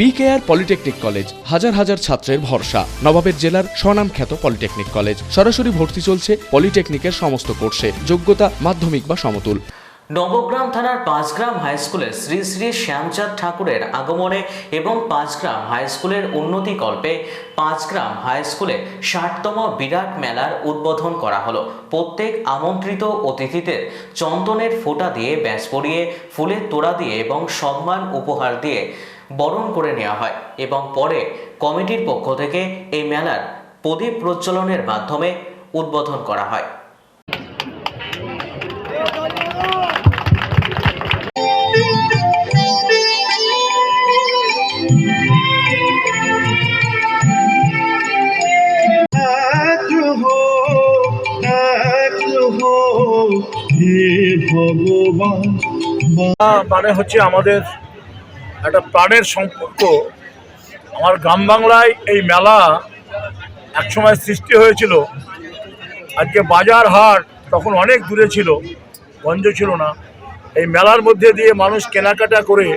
BKR polytechnic college হাজার হাজার ছাত্রের ভরসা। নবাবের জেলার স্বনামখ্যাত পলিটেকনিক কলেজ সরাসরি ভর্তি চলছে পলিটেকনিকের সমস্ত কোর্সে। যোগ্যতা মাধ্যমিক বা সমতুল। নবগ্রাম থানার পাঁচগ্রাম হাই স্কুলে শ্রী শ্রী শ্যামচাঁদ ঠাকুরের আগমনে এবং পাঁচগ্রাম হাই স্কুলের উন্নতিকল্পে পাঁচগ্রাম হাই স্কুলে ষাটতম বিরাট মেলার উদ্বোধন করা হলো। প্রত্যেক আমন্ত্রিত অতিথিদের চন্দনের ফোঁটা দিয়ে ব্যাস পরিয়ে ফুলের তোড়া দিয়ে এবং সম্মান উপহার দিয়ে বরণ করে নেওয়া হয় এবং পরে কমিটির পক্ষ থেকে এই মেলার প্রদীপ প্রজ্বলনের মাধ্যমে উদ্বোধন করা হয়। এক হো এক হো হে ভগবান। মানে হচ্ছে আমাদের একটা প্রাণের সম্পর্ক। আমার গ্রাম বাংলায় এই মেলা একসময় সৃষ্টি হয়েছিল। আজকে বাজার হাট তখন অনেক দূরে ছিল, গঞ্জ ছিল না। এই মেলার মধ্যে দিয়ে মানুষ কেনাকাটা করে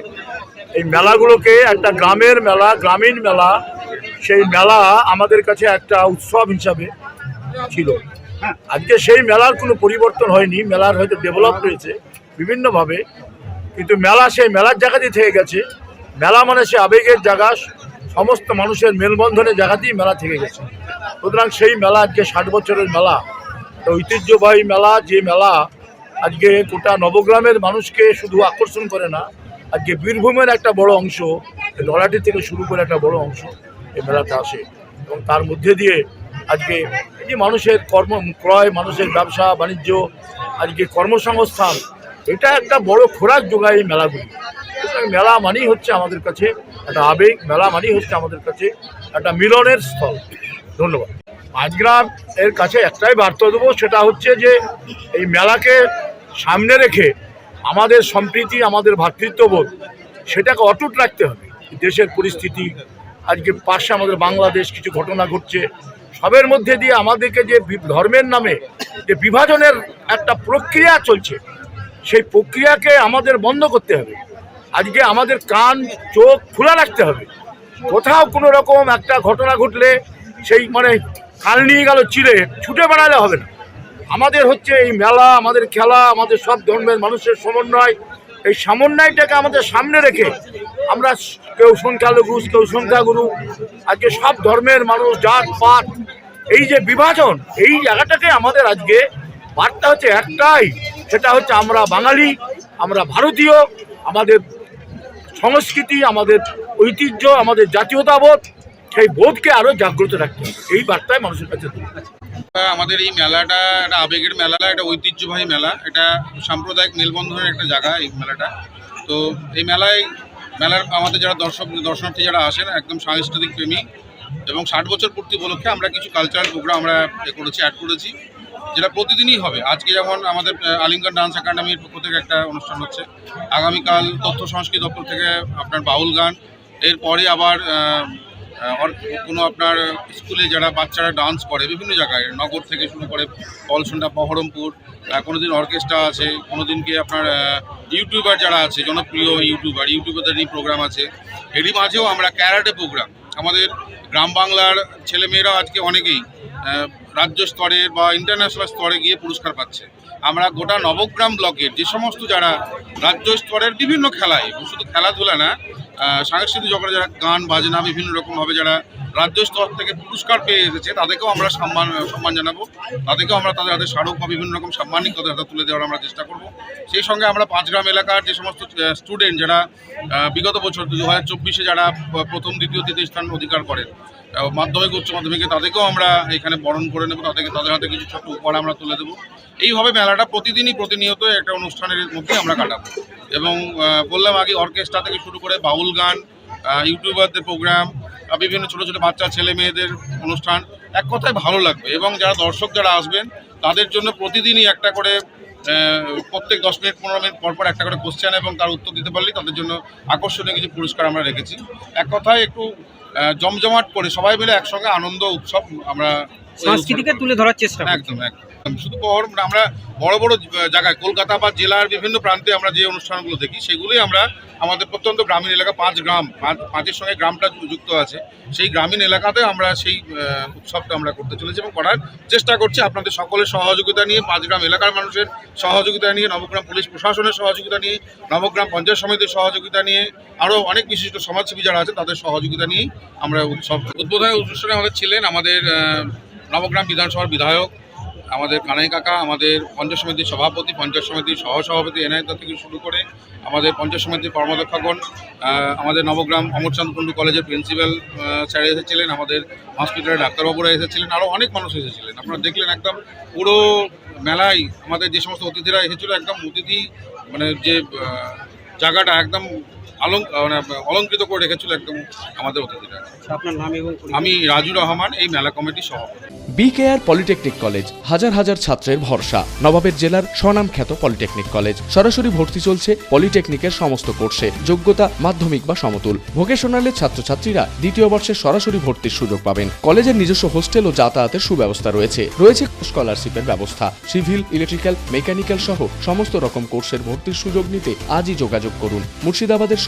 এই মেলাগুলোকে একটা গ্রামের মেলা, গ্রামীণ মেলা, সেই মেলা আমাদের কাছে একটা উৎসব হিসাবে ছিল। আজকে সেই মেলার কোনো পরিবর্তন হয়নি, মেলার হয়তো ডেভেলপ হয়েছে বিভিন্নভাবে। কিন্তু মেলা সেই মেলার জায়গাতেই থেকে গেছে। মেলা মানে সে আবেগের জায়গা, সমস্ত মানুষের মেলবন্ধনের জায়গাতেই মেলা থেকে গেছে। সুতরাং সেই মেলা আজকে ষাট বছরের মেলা তো ঐতিহ্যবাহী মেলা, যে মেলা আজকে গোটা নবগ্রামের মানুষকে শুধু আকর্ষণ করে না, আজকে বীরভূমের একটা বড় অংশ, নলাটি থেকে শুরু করে একটা বড় অংশ এই মেলাতে আসে। এবং তার মধ্যে দিয়ে আজকে এই যে মানুষের কর্ম, ক্রয়, মানুষের ব্যবসা, বাণিজ্য, আজকে কর্মসংস্থান এটা একটা বড় খোরাক যোগায় এই মেলাগুলি। মেলা মানেই হচ্ছে আমাদের কাছে একটা আবেগ, মেলা মানেই হচ্ছে আমাদের কাছে একটা মিলনের স্থল। ধন্যবাদ। পাঁচগ্রাম এর কাছে একটাই বার্তা দেবো, সেটা হচ্ছে যে এই মেলাকে সামনে রেখে আমাদের সম্প্রীতি, আমাদের ভ্রাতৃত্ববোধ সেটাকে অটুট রাখতে হবে। দেশের পরিস্থিতি, আজকে পাশে আমাদের বাংলাদেশ, কিছু ঘটনা ঘটছে, সবের মধ্যে দিয়ে আমাদেরকে যে ধর্মের নামে যে বিভাজনের একটা প্রক্রিয়া চলছে সেই প্রক্রিয়াকে আমাদের বন্ধ করতে হবে। আজকে আমাদের কান, চোখ খোলা রাখতে হবে। কোথাও কোনো রকম একটা ঘটনা ঘটলে সেই মানে কাল নিয়ে গেল চিড়ে, ছুটে বেড়ালে হবে না। আমাদের হচ্ছে এই মেলা, আমাদের খেলা, আমাদের সব ধর্মের মানুষের সমন্বয়, এই সমন্বয়টাকে আমাদের সামনে রেখে আমরা কেউ সংখ্যালঘু, কেউ সংখ্যাগুরু, আজকে সব ধর্মের মানুষ, জাত, পাত, এই যে বিভাজন, এই জায়গাটাকে আমাদের আজকে বার্তা হচ্ছে একটাই সেটা হচ্ছে আমরা বাঙালি, আমরা ভারতীয়, আমাদের সংস্কৃতি, আমাদের ঐতিহ্য, আমাদের জাতীয়তাবোধ, সেই বোধকে আরও জাগ্রত রাখতে এই বার্তায় মানুষের কাছে। আমাদের এই মেলাটা একটা আবেগের মেলা এটা ঐতিহ্যবাহী মেলা। এটা সাম্প্রদায়িক মেলবন্ধনের একটা জায়গা এই মেলাটা। তো এই মেলায়, মেলার আমাদের যারা দর্শক, দর্শনার্থী যারা আসেন, একদম সাংস্কৃতিক প্রেমী, এবং ষাট বছর পূর্তি উপলক্ষে আমরা কিছু কালচারাল প্রোগ্রাম আমরা করেছি অ্যাড করেছি। যেটা প্রতিদিনই হবে। আজকে যেমন আমাদের আলিঙ্গন ডান্স একাডেমির পক্ষ থেকে একটা অনুষ্ঠান হচ্ছে। আগামীকাল তথ্য সংস্কৃতি দপ্তর থেকে আপনার বাউল গান। এরপরে আবার কোনো আপনার স্কুলে যারা বাচ্চারা ডান্স করে, বিভিন্ন জায়গায়, নগর থেকে শুরু করে পলসন্ডা, বহরমপুর কোনো দিন অর্কেস্ট্রা আছে কোনো দিনকে আপনার ইউটিউবার যারা আছে, জনপ্রিয় ইউটিউবার ইউটিউবারদের নিয়ে প্রোগ্রাম আছে। এরই মাঝেও আমরা ক্যারাটে প্রোগ্রাম আমাদের গ্রাম বাংলার ছেলেমেয়েরা আজকে অনেকেই রাজ্য স্তরে বা ইন্টারন্যাশনাল স্তরে গিয়ে পুরস্কার পাচ্ছে। আমরা গোটা নবগ্রাম ব্লকের যে সমস্ত যারা রাজ্য স্তরের বিভিন্ন খেলায় শুধু খেলাধুলা না সাংস্কৃতিক জগতে যারা গান, বাজনা বিভিন্ন রকমভাবে যারা রাজ্য স্তর থেকে পুরস্কার পেয়ে এসেছে। তাদেরকেও আমরা সম্মান সম্মান জানাব। তাদেরকেও আমরা তাদের হাতে স্মারক বা বিভিন্ন রকম সাম্মানিক তাদের হাতে তুলে দেওয়ার আমরা চেষ্টা করব। সেই সঙ্গে আমরা পাঁচগ্রাম এলাকার যে সমস্ত স্টুডেন্ট যারা বিগত বছর দু হাজার চব্বিশে যারা প্রথম, দ্বিতীয়, তৃতীয় স্থান অধিকার করেন মাধ্যমিক, উচ্চ মাধ্যমিকে, তাদেরকেও আমরা এখানে বরণ করে নেব। তাদেরকে, তাদের হাতে কিছু ছোট্ট উপহার আমরা তুলে দেবো। এইভাবে মেলাটা প্রতিদিনই প্রতিনিয়ত একটা অনুষ্ঠানের মধ্যে আমরা কাটাবো। এবং বললাম আগে অর্কেস্ট্রা থেকে শুরু করে বাউল গান ইউটিউবারদের প্রোগ্রাম বিভিন্ন ছোটো ছোটো বাচ্চা ছেলে মেয়েদের অনুষ্ঠান এক কথায় ভালো লাগবে। এবং যারা দর্শক যারা আসবেন তাদের জন্য প্রতিদিনই একটা করে প্রত্যেক দশ মিনিট পনেরো মিনিট পর পর একটা করে কোশ্চেন এবং তার উত্তর দিতে পারলেই তাদের জন্য আকর্ষণীয় কিছু পুরস্কার আমরা রেখেছি। এক কথায় একটু জমজমাট করে সবাই মিলে একসঙ্গে আনন্দ উৎসব আমরা সংস্কৃতিকে তুলে ধরার চেষ্টা করছি। একদম একদম। শুধু বহর মানে আমরা বড় বড় জায়গায়, কলকাতা বা জেলার বিভিন্ন প্রান্তে আমরা যে অনুষ্ঠানগুলো দেখি, সেগুলোই আমরা আমাদের প্রত্যন্ত গ্রামীণ এলাকা, পাঁচ গ্রাম পাঁচের সঙ্গে গ্রামটা যুক্ত আছে। সেই গ্রামীণ এলাকাতে আমরা সেই উৎসবটা আমরা করতে চলেছি এবং করার চেষ্টা করছি আপনাদের সকলের সহযোগিতা নিয়ে, পাঁচ গ্রাম এলাকার মানুষের সহযোগিতা নিয়ে, নবগ্রাম পুলিশ প্রশাসনের সহযোগিতা নিয়ে, নবগ্রাম পঞ্চায়েত সমিতির সহযোগিতা নিয়ে, আরও অনেক বিশিষ্ট সমাজসেবী যারা আছে, তাদের সহযোগিতা নিয়েই আমরা উৎসব উদ্বোধনী অনুষ্ঠানে আমাদের ছিলেন আমাদের নবগ্রাম বিধানসভার বিধায়ক আমাদের কানাই কাকা, আমাদের পঞ্চায়েত সমিতির সভাপতি পঞ্চায়েত সমিতির সহসভাপতি এনআইতা থেকে শুরু করে আমাদের পঞ্চায়েত সমিতির কর্মদক্ষগণ আমাদের নবগ্রাম অমরচাঁদ কুণ্ডু কলেজের প্রিন্সিপাল স্যার এসেছিলেন, আমাদের হসপিটালের ডাক্তারবাবুরা এসেছিলেন আরও অনেক মানুষ এসেছিলেন। আপনারা দেখলেন একদম পুরো মেলায় আমাদের যে সমস্ত অতিথিরা এসেছিল, একদম অতিথি মানে যে জায়গাটা একদম মানে অলঙ্কৃত করে রেখেছিল একদম আমাদের অতিথিরা। আমি রাজু রহমান এই মেলা কমিটির সভাপতি। বিকেআর পলিটেকনিক কলেজ হাজার হাজার ছাত্রের ভরসা। নবাবের জেলার স্বনামখ্যাত পলিটেকনিক কলেজ। সরাসরি ভর্তি চলছে পলিটেকনিকের সমস্ত কোর্সে। যোগ্যতা মাধ্যমিক বা সমতুল। ভোকেশনালের ছাত্রছাত্রীরা দ্বিতীয় বর্ষে সরাসরি ভর্তির সুযোগ পাবেন। কলেজের নিজস্ব হোস্টেল ও যাতায়াতের সুব্যবস্থা রয়েছে। রয়েছে স্কলারশিপের ব্যবস্থা। সিভিল ইলেকট্রিক্যাল মেকানিক্যাল সহ সমস্ত রকম কোর্সের ভর্তির সুযোগ নিতে আজই যোগাযোগ করুন। মুর্শিদাবাদের